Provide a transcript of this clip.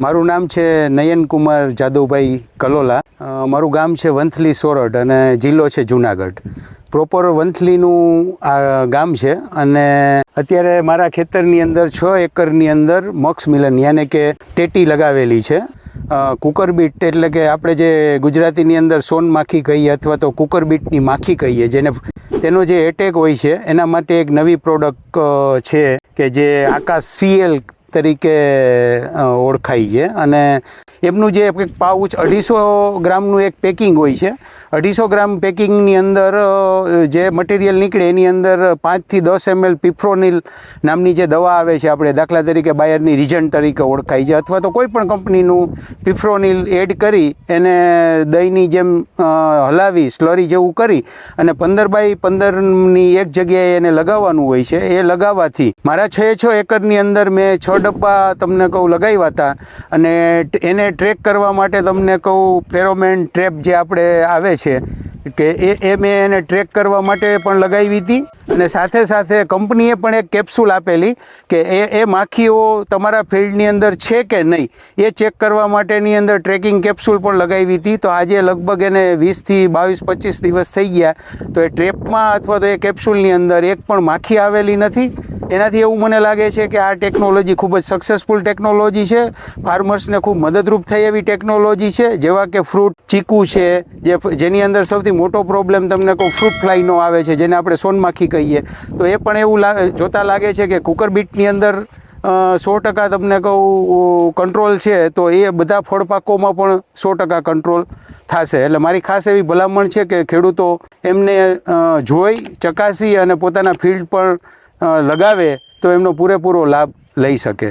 મારું નામ છે નયનકુમાર જાદવભાઈ કલોલા. મારું ગામ છે વંથલી સોરઠ અને જિલ્લો છે જુનાગઢ. પ્રોપર વંથલીનું આ ગામ છે અને અત્યારે મારા ખેતરની અંદર છ એકરની અંદર મક્સ મિલન યાને કે ટેટી લગાવેલી છે. અ, કુકર બીટ એટલે કે આપણે જે ગુજરાતીની અંદર સોન માખી કહીએ અથવા તો કુકર બીટની માખી કહીએ જેને તેનો જે એટેક હોય છે એના માટે એક નવી પ્રોડક્ટ છે કે જે આકાશ સીએલ તરીકે ઓળખાય છે. અને એમનું જે એક પાઉચ અઢીસો ગ્રામનું એક પેકિંગ હોય છે. અઢીસો ગ્રામ પેકિંગની અંદર જે મટીરિયલ નીકળે, એની અંદર પાંચથી દસ એમએલ પીફ્રોનિલ નામની જે દવા આવે છે, આપણે દાખલા તરીકે બાયરની રિજન્ટ તરીકે ઓળખાય છે. અથવા તો કોઈ પણ કંપનીનું પીફ્રોનિલ એડ કરી, એને દહીંની જેમ હલાવી સ્લરી જેવું કરી, અને પંદર બાય પંદરની એક જગ્યાએ એને લગાવવાનું હોય છે. એ લગાવવાથી મારા છ છ એકરની અંદર મેં છ ડબ્બા તમને કહું લગાવ્યા હતા અને એને ટ્રેક કરવા માટે તમને કહું ફેરોમેન ટ્રેપ જે આપણે આવે છે કે એ એ મેં એને ટ્રેક કરવા માટે પણ લગાવી હતી અને સાથે સાથે કંપનીએ પણ એક કેપ્સ્યુલ આપેલી કે એ એ માખીઓ તમારા ફિલ્ડની અંદર છે કે નહીં, એ ચેક કરવા માટેની અંદર ટ્રેકિંગ કેપ્સ્યુલ પણ લગાવી હતી. તો આજે લગભગ એને વીસથી બાવીસ, પચીસ દિવસ થઈ ગયા. તો એ ટ્રેપમાં અથવા તો એ કેપ્સ્યુલની અંદર એક પણ માખી આવેલી નથી. એનાથી એવું મને લાગે છે કે આ ટેકનોલોજી ખૂબ જ સક્સેસફુલ ટેકનોલોજી છે. ફાર્મર્સને ખૂબ મદદરૂપ થઈ એવી ટેકનોલોજી છે, જેવા કે ફ્રૂટ ચીકુ છે, જે જેની અંદર સૌથી મોટો પ્રોબ્લેમ તમને કહું ફ્રૂટ ફ્લાયનો આવે છે, જેને આપણે સોનમાખી કહીએ. તો એ પણ એવું લાગે, જોતા લાગે છે કે કુકર બીટની અંદર સો ટકા તમને કહું કંટ્રોલ છે, તો એ બધા ફળપાકોમાં પણ સો ટકા કંટ્રોલ થશે. એટલે મારી ખાસ એવી ભલામણ છે કે ખેડૂતો એમને જોઈ, ચકાસી અને પોતાના ફિલ્ડ પર લગાવે તો એમનો પૂરેપૂરો લાભ લઈ શકે.